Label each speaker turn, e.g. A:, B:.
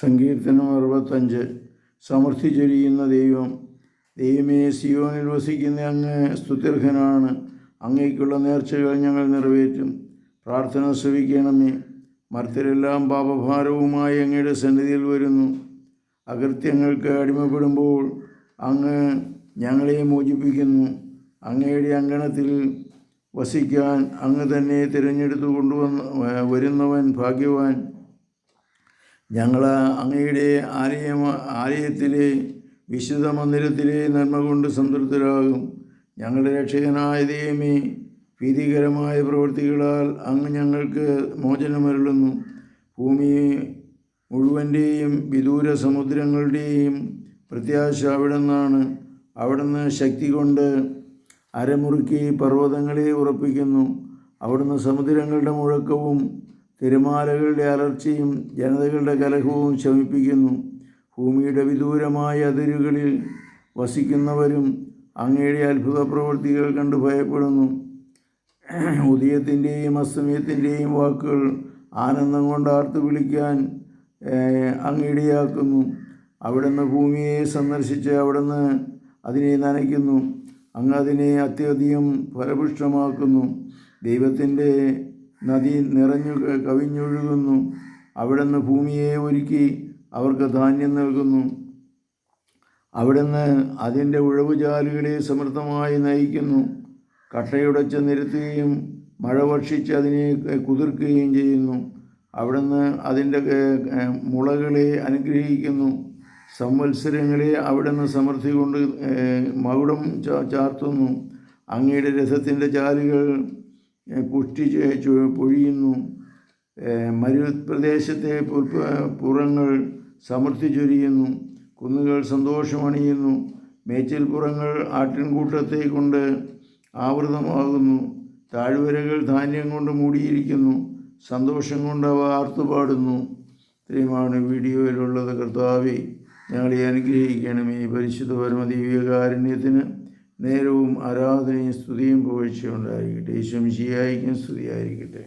A: സങ്കീർത്തനം അറുപത്തഞ്ച്. സമൃദ്ധി ചൊരിയുന്ന ദൈവം ദൈവമേ സിയോനിൽ വസിക്കുന്ന അങ്ങ് സ്തുത്യർഹനാണ്. അങ്ങേക്കുള്ള നേർച്ചകൾ ഞങ്ങൾ നിറവേറ്റും. പ്രാർത്ഥന ശ്രവിക്കണമേ മർത്തരെല്ലാം പാപഭാരവുമായി അങ്ങയുടെ സന്നിധിയിൽ വരുന്നു. അകൃത്യങ്ങൾക്ക് അടിമപ്പെടുമ്പോൾ അങ്ങ് ഞങ്ങളെ മോചിപ്പിക്കുന്നു. അങ്ങയുടെ അങ്കണത്തിൽ വസിക്കാൻ അങ്ങ് തന്നെ തിരഞ്ഞെടുത്തു കൊണ്ടുവന്ന് വരുന്നവൻ ഭാഗ്യവാൻ. ഞങ്ങൾ അങ്ങയുടെ ആലയം ആലയത്തിലെ വിശുദ്ധ മന്ദിരത്തിലെ നന്മ കൊണ്ട് സംതൃപ്തരാകും. ഞങ്ങളുടെ രക്ഷകനായ ദൈവമേ ഭീതികരമായ പ്രവൃത്തികളാൽ അങ്ങ് ഞങ്ങൾക്ക് മോചനമരുളുന്നു. ഭൂമി മുഴുവന്റെയും വിദൂര സമുദ്രങ്ങളുടെയും പ്രത്യാശ അവിടെ നിന്നാണ് അവിടുന്ന് ശക്തി കൊണ്ട് അരമുറുക്കി പർവതങ്ങളെ ഉറപ്പിക്കുന്നു. അവിടുന്ന് സമുദ്രങ്ങളുടെ മുഴക്കവും തിരമാലകളുടെ അലർച്ചയും ജനതകളുടെ കലഹവും ശമിപ്പിക്കുന്നു. ഭൂമിയുടെ വിദൂരമായ അതിരുകളിൽ വസിക്കുന്നവരും അങ്ങയുടെ അത്ഭുത പ്രവൃത്തികൾ കണ്ട് ഭയപ്പെടുന്നു. ഉദയത്തിന്റെയും അസ്തമയത്തിന്റെയും വാക്കുകൾ ആനന്ദം കൊണ്ട് ആർത്ത് വിളിക്കാൻ അങ്ങിടയാക്കുന്നു അവിടുന്ന് ഭൂമിയെ സന്ദർശിച്ച് അവിടുന്ന് അതിനെ നനയ്ക്കുന്നു. അങ്ങ് അതിനെ അത്യധികം ഫലപുഷ്ടമാക്കുന്നു ദൈവത്തിന്റെ നദി നിറഞ്ഞു കവിഞ്ഞൊഴുകുന്നു. അവിടുന്ന് ഭൂമിയെ ഒരുക്കി അവർക്ക് ധാന്യം നൽകുന്നു. അവിടുന്ന് അതിന്റെ ഉഴവുചാലുകളെ സമൃദ്ധമായി നയിക്കുന്നു. കട്ടയുടച്ച് നിരത്തുകയും മഴ വർഷിച്ച് അതിനെ കുതിർക്കുകയും ചെയ്യുന്നു. അവിടുന്ന് അതിന്റെ മുളകളെ അനുഗ്രഹിക്കുന്നു. സംവത്സരങ്ങളെ അവിടുന്ന് സമൃദ്ധി കൊണ്ട് മകുടം ചാർത്തുന്നു. അങ്ങയുടെ രഥത്തിന്റെ ചാലുകൾ പുഷ്ടി പൊഴിയുന്നു. മരുപ്രദേശത്തെ പുറങ്ങൾ സമൃദ്ധി ചൊരിയുന്നു. കുന്നുകൾ സന്തോഷമണിയുന്നു. മേച്ചിൽപ്പുറങ്ങൾ ആട്ടിൻകൂട്ടത്തെ കൊണ്ട് ആവൃതമാകുന്നു. താഴ്വരകൾ ധാന്യം കൊണ്ട് മൂടിയിരിക്കുന്നു. സന്തോഷം കൊണ്ട് അവ ആർത്തുപാടുന്നു. ഇത്രയുമാണ് വീഡിയോയിലുള്ളത്. കർത്താവി ഞങ്ങളെ അനുഗ്രഹിക്കണമേ. പരിശുദ്ധ പരമദീവികാരുണ്യത്തിന് നേരവും ആരാധനയും സ്തുതിയും പുകഴ്ചയുണ്ടായിരിക്കട്ടെ ഈശ്വംശിയായിരിക്കും സ്തുതിയായിരിക്കട്ടെ.